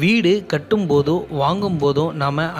வீடு கட்டும்போதோ வாங்கும் போதோ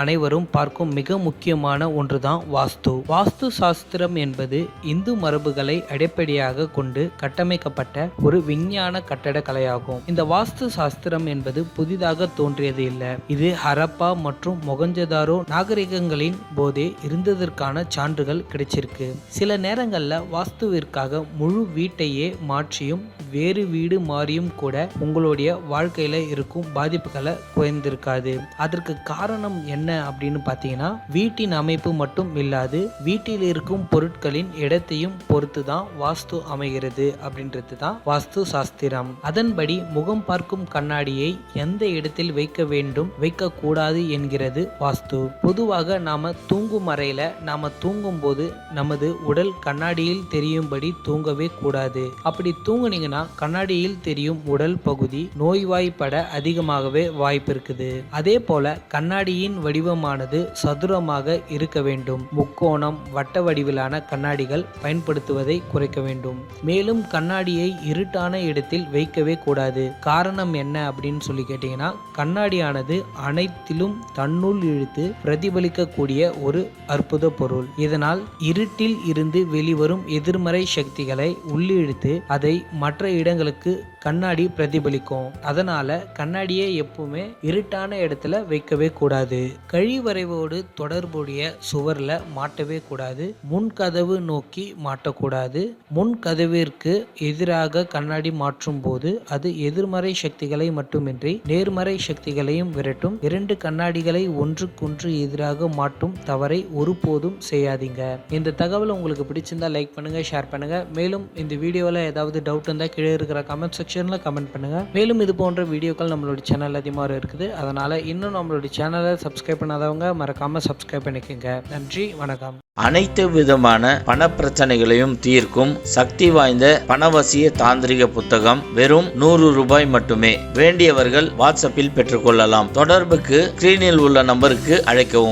அனைவரும் பார்க்கும் மிக முக்கியமான ஒன்று தான் வாஸ்து. வாஸ்து சாஸ்திரம் என்பது இந்து மரபுகளை அடிப்படையாக கொண்டு கட்டமைக்கப்பட்ட ஒரு விஞ்ஞான கட்டடக்கலையாகும் இந்த வாஸ்து சாஸ்திரம் என்பது புதிதாக தோன்றியது இல்லை. இது ஹரப்பா மற்றும் மொகஞ்சதாரோ நாகரிகங்களின் போதே இருந்ததற்கான சான்றுகள் கிடைச்சிருக்கு. சில நேரங்களில் வாஸ்துவிற்காக முழு வீட்டையே மாற்றியும் வேறு வீடு மாறியும் கூட உங்களுடைய வாழ்க்கையில் இருக்கும் பாதிப்புகள் குறைந்திருக்காது. அதற்கு காரணம் என்ன அப்படின்னு பார்த்தீங்கன்னா வீட்டின் அமைப்பு மட்டும் இல்லாது வீட்டில் இருக்கும் பொருட்களின் இடத்தையும் பொறுத்து தான் வாஸ்து அமைகிறது அப்படின்றது தான் வாஸ்து சாஸ்திரம். அதன்படி முகம் பார்க்கும் கண்ணாடியை எந்த இடத்தில் வைக்க வேண்டும் வைக்கக்கூடாது என்கிறது வாஸ்து. பொதுவாக நாம தூங்கும் அறையில நாம தூங்கும் போது நமது உடல் கண்ணாடியில் தெரியும்படி தூங்கவே கூடாது. அப்படி தூங்குனீங்கன்னா கண்ணாடியில் தெரியும் உடல் பகுதி நோய்வாய்ப்பட அதிகமாகவே வாய்ப்பு இருக்குது அதே போல கண்ணாடியின் வடிவமானது சதுரமாக இருக்க வேண்டும். முக்கோணம் வட்ட வடிவிலான கண்ணாடிகள் பயன்படுத்துவதை குறைக்க வேண்டும். மேலும் கண்ணாடியை இருட்டான இடத்தில் வைக்கவே கூடாது. காரணம் என்ன அப்படின்னு சொல்லி கேட்டீங்கன்னா கண்ணாடியானது அனைத்திலும் தன்னுள் இழுத்து பிரதிபலிக்கக்கூடிய ஒரு அற்புத பொருள். இதனால் இருட்டில் இருந்து வெளிவரும் எதிர்மறை சக்திகளை உள்ளிழுத்து அதை மற்ற இடங்களுக்கு கண்ணாடி பிரதிபலிக்கும். அதனால கண்ணாடியை எப்பவுமே இருட்டான இடத்துல வைக்கவே கூடாது. கழிவறைவோடு தொடர்புடைய சுவர்ல மாட்டவே கூடாது. முன் கதவு நோக்கி மாட்டக்கூடாது. முன் கதவிற்கு எதிராக கண்ணாடி மாற்றும் போது அது எதிர்மறை சக்திகளை மட்டுமின்றி நேர்மறை சக்திகளையும் விரட்டும். இரண்டு கண்ணாடிகளை ஒன்றுக்கொன்று எதிராக மாட்டும் தவறை ஒருபோதும் செய்யாதீங்க. இந்த தகவல் உங்களுக்கு பிடிச்சிருந்தா லைக் பண்ணுங்க ஷேர் பண்ணுங்க. மேலும் இந்த வீடியோவில் ஏதாவது டவுட் இருந்தால் கீழே இருக்கிற கமெண்ட் செக்ஷனில் கமெண்ட் பண்ணுங்க. மேலும் இது போன்ற வீடியோக்கள் நம்மளோட சேனல் அதிகமாக இருக்குது. அதனால் இன்னும் நம்மளுடைய சேனலை சப்ஸ்கிரைப் பண்ணாதவங்க மறக்காமல் சப்ஸ்கிரைப் பண்ணிக்கோங்க. நன்றி வணக்கம். அனைத்து விதமான பண பிரச்சனைகளையும் தீர்க்கும் சக்தி வாய்ந்த பணவசிய தாந்திரிக புத்தகம் வெறும் நூறு ரூபாய் மட்டுமே. வேண்டியவர்கள் வாட்ஸ்அப்பில் பெற்றுக்கொள்ளலாம். தொடர்புக்கு ஸ்கிரீனில் உள்ள நம்பருக்கு அழைக்கவும்.